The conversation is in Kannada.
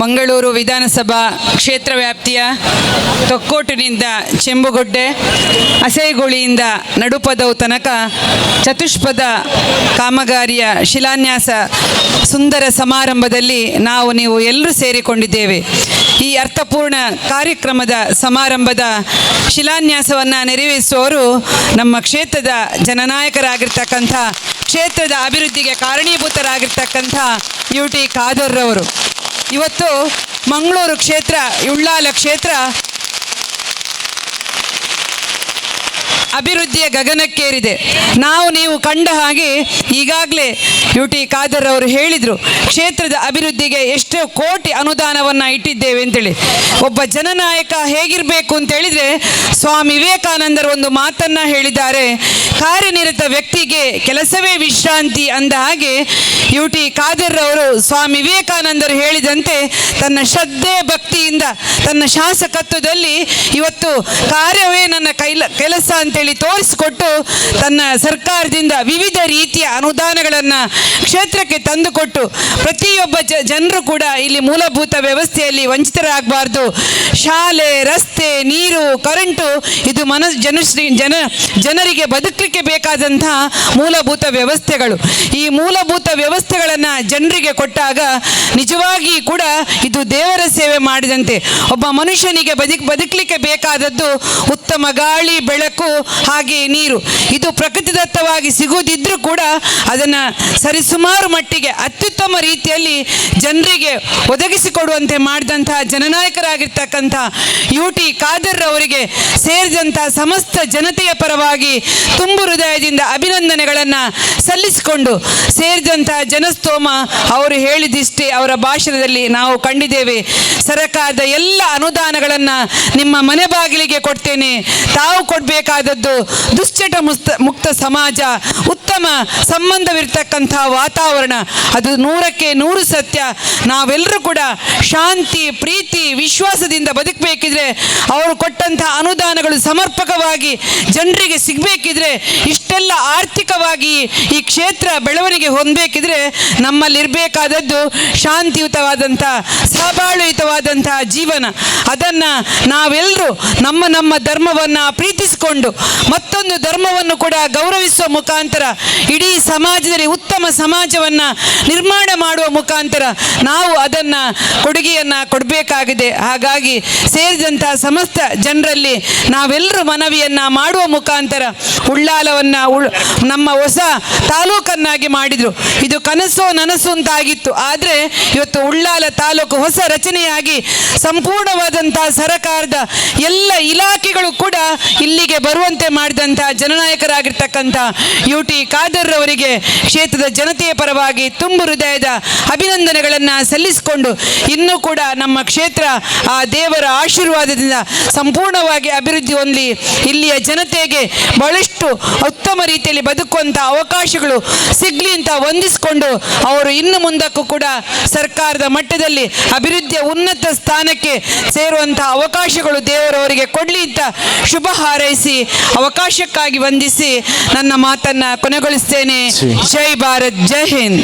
ಮಂಗಳೂರು ವಿಧಾನಸಭಾ ಕ್ಷೇತ್ರ ವ್ಯಾಪ್ತಿಯ ತೊಕ್ಕೋಟಿನಿಂದ ಚೆಂಬುಗೊಡ್ಡೆ ಅಸೇಗುಳಿಯಿಂದ ನಡುಪದವು ತನಕ ಚತುಷ್ಪದ ಕಾಮಗಾರಿಯ ಶಿಲಾನ್ಯಾಸ ಸುಂದರ ಸಮಾರಂಭದಲ್ಲಿ ನಾವು ನೀವು ಎಲ್ಲರೂ ಸೇರಿಕೊಂಡಿದ್ದೇವೆ. ಈ ಅರ್ಥಪೂರ್ಣ ಕಾರ್ಯಕ್ರಮದ ಸಮಾರಂಭದ ಶಿಲಾನ್ಯಾಸವನ್ನು ನೆರವೇರಿಸುವವರು ನಮ್ಮ ಕ್ಷೇತ್ರದ ಜನನಾಯಕರಾಗಿರ್ತಕ್ಕಂಥ, ಕ್ಷೇತ್ರದ ಅಭಿವೃದ್ಧಿಗೆ ಕಾರಣೀಭೂತರಾಗಿರ್ತಕ್ಕಂಥ ಯು ಟಿ ಖಾದರ್ರವರು ಇವತ್ತು ಮಂಗಳೂರು ಕ್ಷೇತ್ರ ಉಳ್ಳಾಲ ಕ್ಷೇತ್ರ ಅಭಿವೃದ್ಧಿಯ ಗಗನಕ್ಕೇರಿದೆ. ನಾವು ನೀವು ಕಂಡ ಹಾಗೆ ಈಗಾಗಲೇ ಯು ಟಿ ಖಾದರ್ ಅವರು ಹೇಳಿದರು, ಕ್ಷೇತ್ರದ ಅಭಿವೃದ್ಧಿಗೆ ಎಷ್ಟು ಕೋಟಿ ಅನುದಾನವನ್ನು ಇಟ್ಟಿದ್ದೇವೆ ಅಂತೇಳಿ. ಒಬ್ಬ ಜನನಾಯಕ ಹೇಗಿರಬೇಕು ಅಂತ ಹೇಳಿದರೆ ಸ್ವಾಮಿ ವಿವೇಕಾನಂದರು ಒಂದು ಮಾತನ್ನು ಹೇಳಿದ್ದಾರೆ. ಕಾರ್ಯನಿರತ ವ್ಯಕ್ತಿಗೆ ಕೆಲಸವೇ ವಿಶ್ರಾಂತಿ ಅಂದ ಹಾಗೆ ಯು ಟಿ ಖಾದರ್ ಅವರು ಸ್ವಾಮಿ ವಿವೇಕಾನಂದರು ಹೇಳಿದಂತೆ ತನ್ನ ಶ್ರದ್ಧೆ ಭಕ್ತಿಯಿಂದ ತನ್ನ ಶಾಸಕತ್ವದಲ್ಲಿ ಇವತ್ತು ಕಾರ್ಯವೇ ನನ್ನ ಕೈಲ, ಕೆಲಸ ಅಂತೇಳಿ ತೋರಿಸಿಕೊಟ್ಟು ತನ್ನ ಸರ್ಕಾರದಿಂದ ವಿವಿಧ ರೀತಿಯ ಅನುದಾನಗಳನ್ನು ಕ್ಷೇತ್ರಕ್ಕೆ ತಂದುಕೊಟ್ಟು ಪ್ರತಿಯೊಬ್ಬ ಜನರು ಕೂಡ ಇಲ್ಲಿ ಮೂಲಭೂತ ವ್ಯವಸ್ಥೆಯಲ್ಲಿ ವಂಚಿತರಾಗಬಾರ್ದು. ಶಾಲೆ, ರಸ್ತೆ, ನೀರು, ಕರೆಂಟು, ಇದು ಮನ ಜನಶ್ರೀ, ಜನ ಜನರಿಗೆ ಬದುಕಲಿಕ್ಕೆ ಬೇಕಾದಂತಹ ಮೂಲಭೂತ ವ್ಯವಸ್ಥೆಗಳು. ಈ ಮೂಲಭೂತ ವ್ಯವಸ್ಥೆಗಳನ್ನು ಜನರಿಗೆ ಕೊಟ್ಟಾಗ ನಿಜವಾಗಿ ಕೂಡ ಇದು ದೇವರ ಸೇವೆ ಮಾಡಿದಂತೆ. ಒಬ್ಬ ಮನುಷ್ಯನಿಗೆ ಬದುಕ್, ಬದುಕಲಿಕ್ಕೆ ಬೇಕಾದದ್ದು ಉತ್ತಮ ಗಾಳಿ, ಬೆಳಕು, ಹಾಗೆ ನೀರು. ಇದು ಪ್ರಕೃತಿದತ್ತವಾಗಿ ಸಿಗುವುದಿದ್ರೂ ಕೂಡ ಅದನ್ನು ಸರಿಸುಮಾರು ಮಟ್ಟಿಗೆ ಅತ್ಯುತ್ತಮ ರೀತಿಯಲ್ಲಿ ಜನರಿಗೆ ಒದಗಿಸಿಕೊಡುವಂತೆ ಮಾಡಿದಂತಹ ಜನನಾಯಕರಾಗಿರ್ತಕ್ಕಂಥ ಯು ಟಿ ಖಾದರ್ ಅವರಿಗೆ ಸೇರಿದಂಥ ಸಮಸ್ತ ಜನತೆಯ ಪರವಾಗಿ ತುಂಬು ಹೃದಯದಿಂದ ಅಭಿನಂದನೆಗಳನ್ನು ಸಲ್ಲಿಸಿಕೊಂಡು ಸೇರಿದಂತಹ ಜನಸ್ತೋಮ ಅವರು ಹೇಳಿದಿಷ್ಟೇ ಅವರ ಭಾಷಣದಲ್ಲಿ ನಾವು ಕಂಡಿದ್ದೇವೆ. ಸರಕಾರದ ಎಲ್ಲ ಅನುದಾನಗಳನ್ನು ನಿಮ್ಮ ಮನೆ ಬಾಗಿಲಿಗೆ ಕೊಡ್ತೇನೆ. ತಾವು ಕೊಡಬೇಕಾದದ್ದು ದುಶ್ಚಟ ಮುಕ್ತ ಮುಕ್ತ ಸಮಾಜ, ಉತ್ತಮ ಸಂಬಂಧವಿರ್ತಕ್ಕಂಥ ವಾತಾವರಣ, ಅದು ನೂರಕ್ಕೆ ನೂರು ಸತ್ಯ. ನಾವೆಲ್ಲರೂ ಕೂಡ ಶಾಂತಿ, ಪ್ರೀತಿ, ವಿಶ್ವಾಸದಿಂದ ಬದುಕಬೇಕಿದ್ರೆ ಅವರು ಕೊಟ್ಟಂತಹ ಅನುದಾನಗಳು ಸಮರ್ಪಕವಾಗಿ ಜನರಿಗೆ ಸಿಗಬೇಕಿದ್ರೆ ಇಷ್ಟೆಲ್ಲ ಆರ್ಥಿಕವಾಗಿ ಈ ಕ್ಷೇತ್ರ ಬೆಳವಣಿಗೆ ಹೊಂದಬೇಕಿದ್ರೆ ನಮ್ಮಲ್ಲಿರಬೇಕಾದದ್ದು ಶಾಂತಿಯುತವಾದಂಥ ಸಹಬಾಳುಯುತವಾದಂಥ ಜೀವನ. ಅದನ್ನು ನಾವೆಲ್ಲರೂ ನಮ್ಮ ನಮ್ಮ ಧರ್ಮವನ್ನು ಪ್ರೀತಿಸಿಕೊಂಡು ಮತ್ತೊಂದು ಧರ್ಮವನ್ನು ಕೂಡ ಗೌರವಿಸುವ ಮುಖಾಂತರ ಇಡೀ ಸಮಾಜದಲ್ಲಿ ಉತ್ತಮ ಸಮಾಜವನ್ನು ನಿರ್ಮಾಣ ಮಾಡುವ ಮುಖಾಂತರ ನಾವು ಅದನ್ನು ಕೊಡುಗೆಯನ್ನು ಕೊಡಬೇಕಾಗಿದೆ. ಹಾಗಾಗಿ ಸೇರಿದಂಥ ಸಮಸ್ತ ಜನರಲ್ಲಿ ನಾವೆಲ್ಲರೂ ಮನವಿಯನ್ನು ಮಾಡುವ ಮುಖಾಂತರ ಉಳ್ಳಾಲವನ್ನು ಉಳ್ ನಮ್ಮ ಹೊಸ ತಾಲೂಕನ್ನಾಗಿ ಮಾಡಿದರು. ಇದು ಕನಸೋ ನನಸು ಅಂತಾಗಿತ್ತು. ಆದರೆ ಇವತ್ತು ಉಳ್ಳಾಲ ತಾಲೂಕು ಹೊಸ ರಚನೆಯಾಗಿ ಸಂಪೂರ್ಣವಾದಂಥ ಸರಕಾರದ ಎಲ್ಲ ಇಲಾಖೆಗಳು ಕೂಡ ಇಲ್ಲಿಗೆ ಬರುವಂತೆ ಮಾಡಿದಂಥ ಜನನಾಯಕರಾಗಿರ್ತಕ್ಕಂಥ ಯು ಟಿ ಖಾದರ್ ಅವರಿಗೆ ಕ್ಷೇತ್ರದ ಜನತೆಯ ಪರವಾಗಿ ತುಂಬು ಹೃದಯದ ಅಭಿನಂದನೆಗಳನ್ನು ಸಲ್ಲಿಸಿಕೊಂಡು ಇನ್ನೂ ಕೂಡ ನಮ್ಮ ಕ್ಷೇತ್ರ ಆ ದೇವರ ಆಶೀರ್ವಾದದಿಂದ ಸಂಪೂರ್ಣವಾಗಿ ಅಭಿವೃದ್ಧಿ ಹೊಂದಲಿ. ಇಲ್ಲಿಯ ಜನತೆಗೆ ಬಹಳಷ್ಟು ಉತ್ತಮ ರೀತಿಯಲ್ಲಿ ಬದುಕುವಂಥ ಅವಕಾಶಗಳು ಸಿಗಲಿ ಅಂತ ವಂದಿಸಿಕೊಂಡು ಅವರು ಇನ್ನು ಮುಂದಕ್ಕೂ ಕೂಡ ಸರ್ಕಾರದ ಮಟ್ಟದಲ್ಲಿ ಅಭಿವೃದ್ಧಿಯ ಉನ್ನತ ಸ್ಥಾನಕ್ಕೆ ಸೇರುವಂತಹ ಅವಕಾಶಗಳು ದೇವರವರಿಗೆ ಕೊಡಲಿ ಅಂತ ಶುಭ ಹಾರೈಸಿ ಅವಕಾಶಕ್ಕಾಗಿ ವಂದಿಸಿ ನನ್ನ ಮಾತನ್ನ ಕೊನೆಗೊಳಿಸ್ತೇನೆ. ಜೈ ಭಾರತ್ ಜೈ ಹಿಂದ್